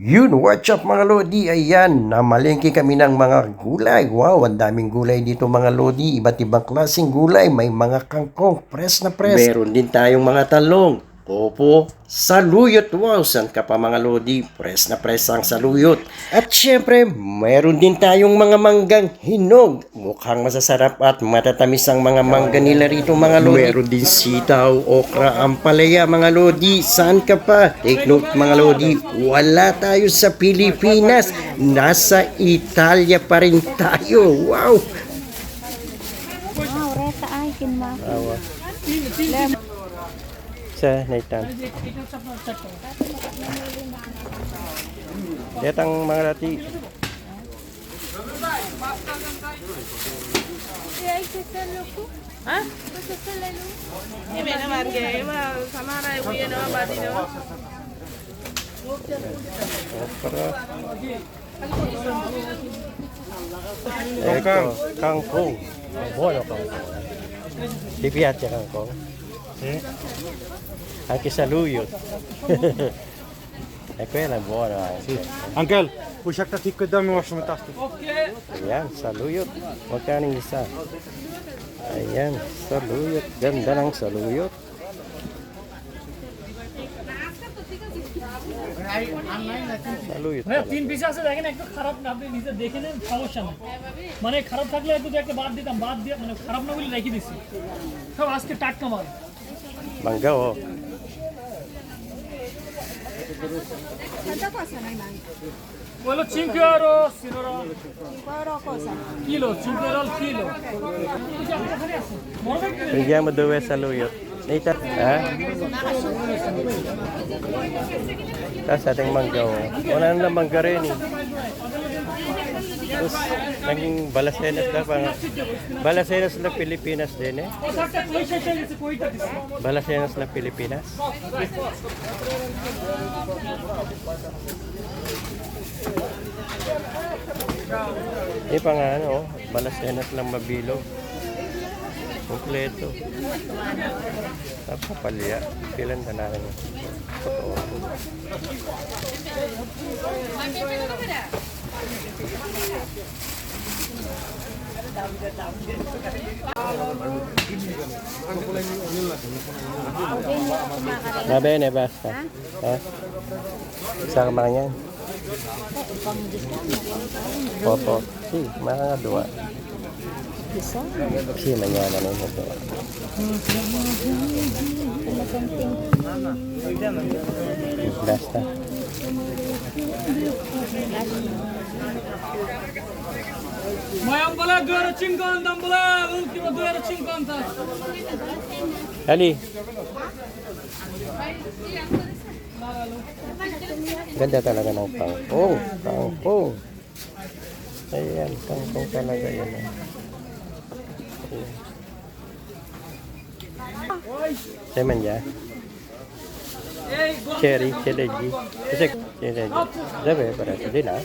Yun, what's up mga Lodi? Ayan, namalengke kami ng mga gulay. Wow, ang daming gulay dito mga Lodi. Iba't ibang klaseng gulay. May mga kangkong, press na press. Meron din tayong mga talong. Opo, saluyot. Wow, saan ka pa mga Lodi? Press na press ang saluyot. At syempre, meron din tayong mga manggang hinog. Mukhang masasarap at matatamis ang mga mangga nila rito mga Lodi. Meron din sitaw, okra, ampalaya mga Lodi. Saan ka pa? Take note mga Lodi, wala tayo sa Pilipinas. Nasa Italia pa rin tayo. Wow! Wow, reta ay kinma. Awa. Sa naitan. Datang mga lati. Ha? Hindi naman kaya ma sama na yung yan naman ba din no? Okra. Ito, kangkong. Buono kangkong. Di piace kangkong? Anche saluyot. E quella è buona anche. Uncle, ursäkta tycker de var som ett astigt. Ayan, saluyot. Magkano yung isa? Ayan, saluyot. Ganda ng saluyot. Saluyot. ভাইয়া pala. তিন পিস আছে দেখেন একটু খারাপ না আপনি নিজে দেখে নেন সমস্যা নেই মানে খারাপ থাকলে একটু একটা বাদ দিতাম বাদ দিয়ে মানে খারাপ না বলে রেখে দিছি সব আজকে টাটকা মাল Mangga oh. Quello 5 euro, signora. 5 euro cosa? Chilo, 5 euro al chilo. Vediamo dove sta lui. Ito, ha? Tapos ating mangga. Oh. Wala na mangga rin eh. Tapos, naging Balasenas na parang, Balasenas na Pilipinas din eh. Balasenas na Pilipinas. Eh, pang ano, Balasenas lang mabilog. Kompleto. Tapos palya, pilan na namin. Totoo. Totoo. Grabe yun eh, bisa Ha? Isa ka Si, dua. Si, mana nga dua. Basta. Mayan bala göre talaga ng pang. Oh, pang. Oh. Ayan, pang po talaga. Ya, Ayan. Cherry, cherry. Kasi cherry. Sabi, para sa din ah.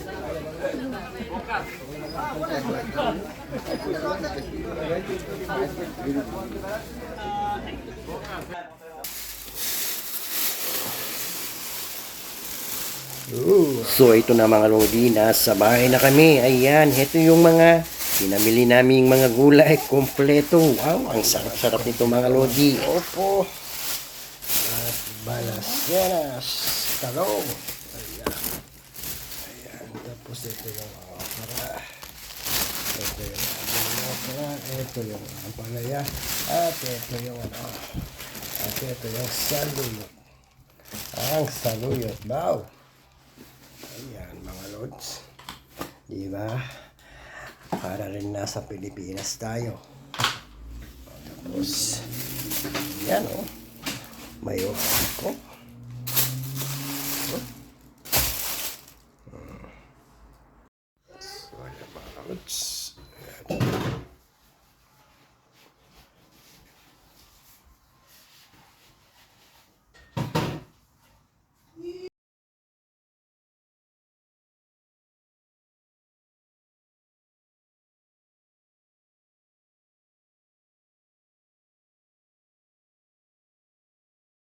So ito na mga Lodi, nasa bahay na kami. Ayan, ito yung mga pinamili naming mga gulay kompleto. Wow, ang sarap-sarap nito mga Lodi. Opo. At balas. Yanas. Talong. Ayan. Ayan. Tapos ito yung okra. Ito yung okra. Ito yung ampalaya. At ito yung ano. At ito yung saluyot. Ang saluyot. Wow. Ayan mga lods. Di ba? Para rin nasa Pilipinas tayo. Tapos, yan. Oh. May okra ko.